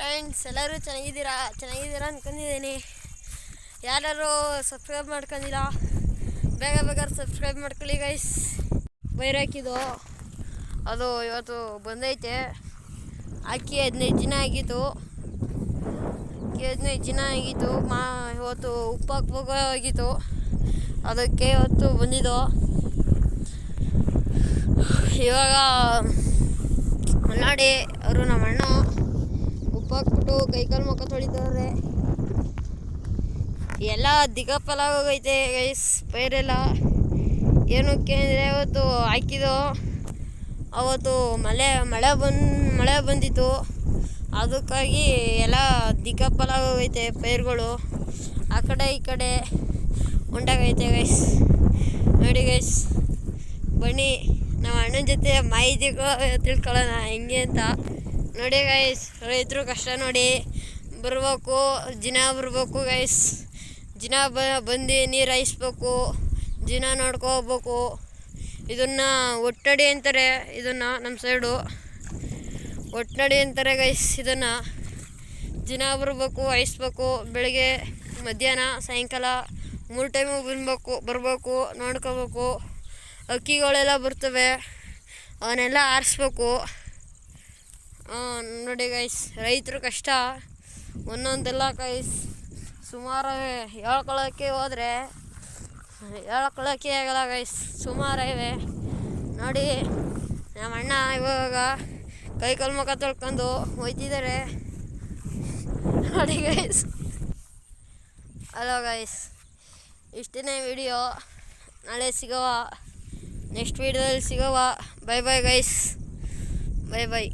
Friends, ಎಲ್ಲರೂ ಚೆನ್ನಾಗಿದ್ದೀರಾ? ಚೆನ್ನಾಗಿದ್ದೀರಾ ಅಂದ್ಕೊಂಡಿದ್ದೀನಿ ಯಾರು ಸಬ್ಸ್ಕ್ರೈಬ್ ಮಾಡ್ಕೊಂಡಿಲ್ಲ, ಬೇಗ ಬೇಗ ಸಬ್ಸ್ಕ್ರೈಬ್ ಮಾಡ್ಕೊಳ್ಳಿ ಗೈಸ್ ಬೈರಾಕಿದು ಅದು ಇವತ್ತು ಬಂದೈತೆ. ಅಕ್ಕಿ ಹದಿನೈದು ದಿನ ಆಗಿತ್ತು. ಅಕ್ಕಿ ಹದಿನೈದು ದಿನ ಆಗಿತ್ತು. ಮಾ, ಇವತ್ತು ಉಪ್ಪು ಹಾಕ್ಬೋಗಿತ್ತು ಅದಕ್ಕೆ ಇವತ್ತು ಬಂದಿದ್ದು. ಇವಾಗ ನೋಡಿ ಅವರು ನಮ್ಮ ಅಣ್ಣ ಉಪ್ಪು ಹಾಕ್ಬಿಟ್ಟು ಕೈಕಾಲು ಮುಖ ತೊಳಿತವ್ರೆ ಎಲ್ಲ ದಿಗಪ್ಪಲ ಹೋಗೈತೆ ಗೈಸ್ ಪೈರೆಲ್ಲ. ಏನಕ್ಕೆ ಅಂದರೆ ಅವತ್ತು ಹಾಕಿದ್ದು, ಅವತ್ತು ಮಳೆ ಮಳೆ ಬಂದು, ಮಳೆ ಬಂದಿತ್ತು. ಅದಕ್ಕಾಗಿ ಎಲ್ಲ ದಿಗಪ್ಪಲಾಗೋಗೈತೆ ಪೈರುಗಳು. ಆ ಕಡೆ ಈ ಕಡೆ ಉಂಡಾಗೈತೆ ಗೈಸ್ ನೋಡಿ ಗೈಸ್ ಬನ್ನಿ, ನಮ್ಮ ಅಣ್ಣನ ಜೊತೆ ಮಾಹಿತಿಗಳು ತಿಳ್ಕೊಳ್ಳೋಣ ಹೆಂಗೆ ಅಂತ. ನೋಡಿ ಗೈಸ್ ರೈತರು ಕಷ್ಟ ನೋಡಿ. ಬರಬೇಕು ದಿನ ಬರ್ಬೇಕು ಗೈಸ್ ದಿನ ಬ, ಬಂದು ನೀರು ಹಾಯಿಸ್ಬೇಕು ದಿನ ನೋಡ್ಕೋಬೇಕು ಇದನ್ನು ಒಟ್ಟಡಿ ಅಂತಾರೆ, ಇದನ್ನು ನಮ್ಮ ಸೈಡು ಒಟ್ಟಡಿ ಅಂತಾರೆ ಗೈಸ್ ಇದನ್ನು. ದಿನ ಬರಬೇಕು, ಹಾಯಿಸ್ಬೇಕು. ಬೆಳಗ್ಗೆ ಮಧ್ಯಾಹ್ನ, ಸಾಯಂಕಾಲ ಮೂರು ಟೈಮು ಬಂದಬೇಕು ಬರಬೇಕು ನೋಡ್ಕೋಬೇಕು ಅಕ್ಕಿಗಳೆಲ್ಲ ಬರ್ತವೆ, ಅವನ್ನೆಲ್ಲ ಆರಿಸ್ಬೇಕು. ನೋಡಿ ಗೈಸ್ ರೈತರು ಕಷ್ಟ. ಒಂದೊಂದೆಲ್ಲ ಗೈಸ್ ಸುಮಾರು ಹೇಳ್ಕೊಳ್ಳೋಕ್ಕೆ ಹೋದರೆ ಹೇಳ್ಕೊಳ್ಳೋಕ್ಕೆ ಆಗಲ್ಲ ಗೈಸ್ ಸುಮಾರು ಇವೆ ನೋಡಿ, ನಮ್ಮ ಅಣ್ಣ ಇವಾಗ ಕೈ ಕಾಲು ಮುಖ ತೊಳ್ಕೊಂಡು ಹೋಯ್ತಿದ್ದಾರೆ ನೋಡಿ ಗೈಸ್ ಹಲೋ ಗೈಸ್ ಇಷ್ಟನೇ ವಿಡಿಯೋ ನಾಳೆ ಸಿಗೋವ. ನೆಕ್ಸ್ಟ್ ವೀಡಿಯೋದಲ್ಲಿ ಸಿಗೋವ. Bye bye guys bye bye